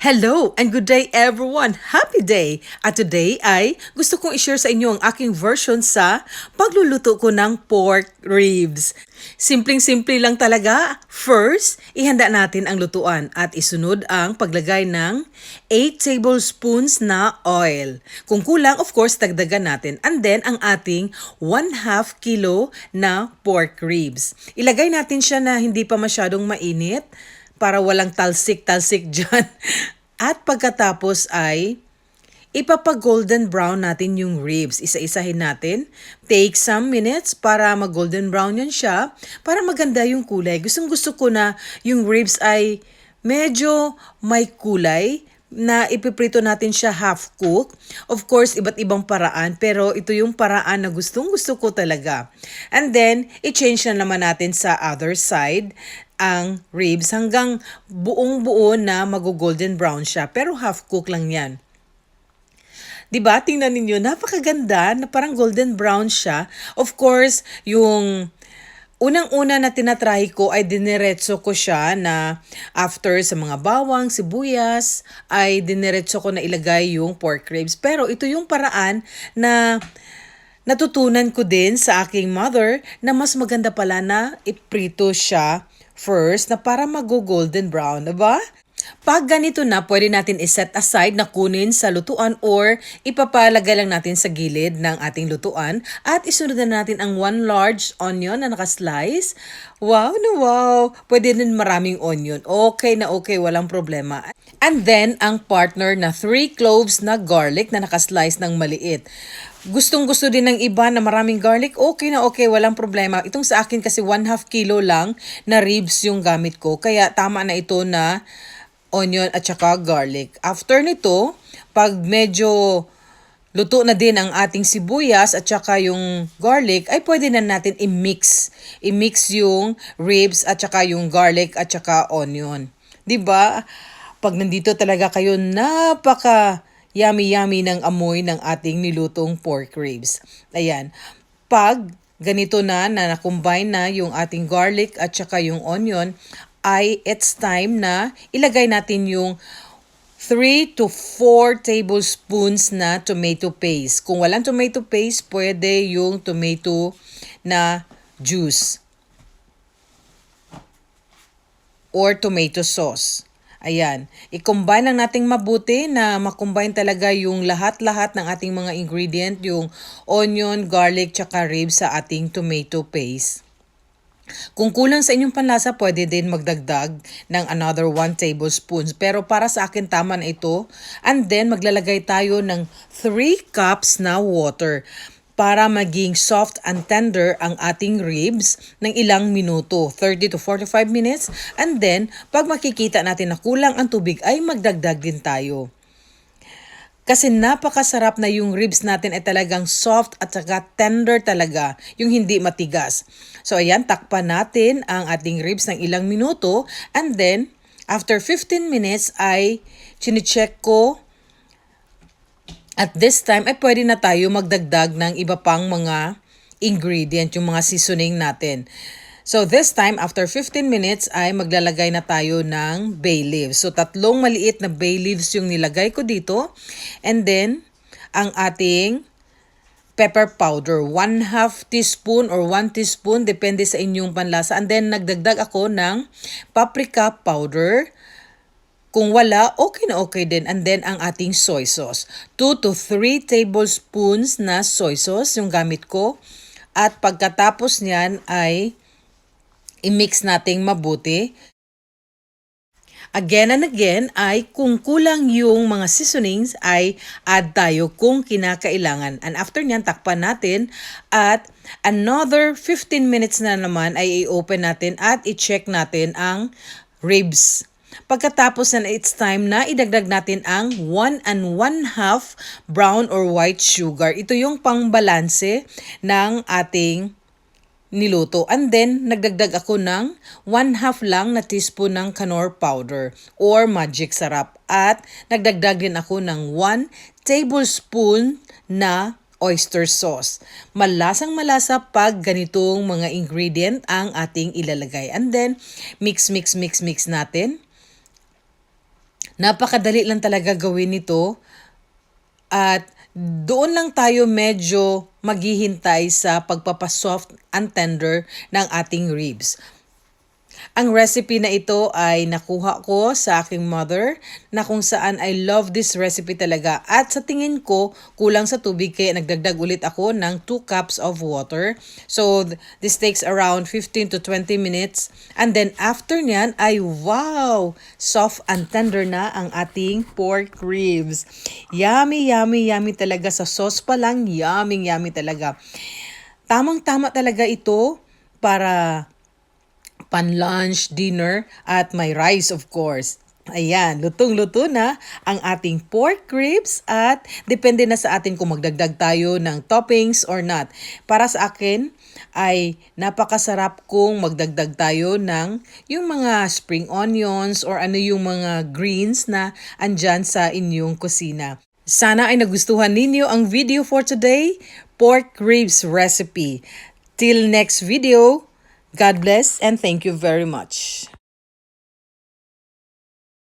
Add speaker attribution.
Speaker 1: Hello and good day everyone! Happy day! At today ay gusto kong i-share sa inyo ang aking version sa pagluluto ko ng pork ribs. Simpleng-simple lang talaga. First, ihanda natin ang lutuan at isunod ang paglagay ng 8 tablespoons na oil. Kung kulang, of course, dagdagan natin. And then, ang ating 1 half kilo na pork ribs. Ilagay natin siya na hindi pa masyadong mainit para walang talsik-talsik dyan. At pagkatapos ay ipapag-golden brown natin yung ribs. Isa-isahin natin. Take some minutes para mag-golden brown yun siya. Para maganda yung kulay. Gustong gusto ko na yung ribs ay medyo may kulay na ipiprito natin siya half cook. Of course, iba't ibang paraan, pero ito yung paraan na gustong gusto ko talaga. And then, i-change na naman natin sa other side ang ribs hanggang buong buo na mag-golden brown siya. Pero half cook lang yan. Diba? Tingnan ninyo, napakaganda na parang golden brown siya. Of course, yung unang-una na tinatry ko ay diniretso ko siya na after sa mga bawang, sibuyas, ay diniretso ko na ilagay yung pork ribs. Pero ito yung paraan na natutunan ko din sa aking mother na mas maganda pala na iprito siya first na para mag-golden brown, diba? Pag ganito na, pwede natin iset aside na kunin sa lutuan or ipapalagay lang natin sa gilid ng ating lutuan at isunod na natin ang one large onion na nakaslice. Wow na wow! Pwede din maraming onion. Okay na okay, walang problema. And then, ang partner na 3 cloves na garlic na nakaslice ng maliit. Gustong gusto din ng iba na maraming garlic, okay na okay, walang problema. Itong sa akin kasi 1 half kilo lang na ribs yung gamit ko. Kaya tama na ito na onion at saka garlic. After nito, pag medyo luto na din ang ating sibuyas at saka yung garlic, ay pwede na natin i-mix. I-mix yung ribs at saka yung garlic at saka onion. 'Di ba? Pag nandito talaga kayo, napaka yummy-yummy ng amoy ng ating nilutong pork ribs. Ayan. Pag ganito na, na na-combine na yung ating garlic at saka yung onion, ay it's time na ilagay natin yung 3 to 4 tablespoons na tomato paste. Kung walang tomato paste, pwede yung tomato na juice or tomato sauce. Ayan. I-combine lang nating mabuti na makombine talaga yung lahat-lahat ng ating mga ingredient, yung onion, garlic, tsaka ribs sa ating tomato paste. Kung kulang sa inyong panlasa, pwede din magdagdag ng another 1 tablespoons. Pero para sa akin, tama na ito. And then, maglalagay tayo ng 3 cups na water para maging soft and tender ang ating ribs ng ilang minuto, 30 to 45 minutes. And then, pag makikita natin na kulang ang tubig, ay magdagdag din tayo. Kasi napakasarap na yung ribs natin ay talagang soft at saka tender talaga, yung hindi matigas. So ayan, takpan natin ang ating ribs ng ilang minuto and then after 15 minutes ay chinecheck ko at this time ay pwede na tayo magdagdag ng iba pang mga ingredient, yung mga seasoning natin. So this time, after 15 minutes, ay maglalagay na tayo ng bay leaves. So tatlong maliit na bay leaves yung nilagay ko dito. And then, ang ating pepper powder. 1 half teaspoon or 1 teaspoon, depende sa inyong panlasa. And then, nagdagdag ako ng paprika powder. Kung wala, okay na okay din. And then, ang ating soy sauce. 2 to 3 tablespoons na soy sauce yung gamit ko. At pagkatapos niyan ay i-mix nating mabuti. Again and again ay kung kulang yung mga seasonings ay add tayo kung kinakailangan. And after nyan, takpan natin at another 15 minutes na naman ay i-open natin at i-check natin ang ribs. Pagkatapos na it's time na idagdag natin ang 1 and 1 half brown or white sugar. Ito yung pangbalanse ng ating niluto. And then, nagdagdag ako ng 1 half lang na teaspoon ng Canor powder or magic sarap. At nagdagdag din ako ng 1 tablespoon na oyster sauce. Malasang malasa pag ganitong mga ingredient ang ating ilalagay. And then, mix, mix, mix, mix natin. Napakadali lang talaga gawin ito. At doon lang tayo medyo maghihintay sa pagpapasoft and tender ng ating ribs. Ang recipe na ito ay nakuha ko sa aking mother na kung saan I love this recipe talaga. At sa tingin ko, kulang sa tubig kaya nagdagdag ulit ako ng 2 cups of water. So th- this takes around 15 to 20 minutes. And then after nyan ay wow! Soft and tender na ang ating pork ribs. Yummy, yummy, yummy talaga. Sa sauce pa lang, yummy, yummy talaga. Tamang-tama talaga ito para pan-lunch, dinner, at may rice of course. Ayan, lutong-luto na ang ating pork ribs at depende na sa atin kung magdagdag tayo ng toppings or not. Para sa akin ay napakasarap kung magdagdag tayo ng yung mga spring onions or ano yung mga greens na andyan sa inyong kusina. Sana ay nagustuhan ninyo ang video for today, pork ribs recipe. Till next video, God bless and thank you very much.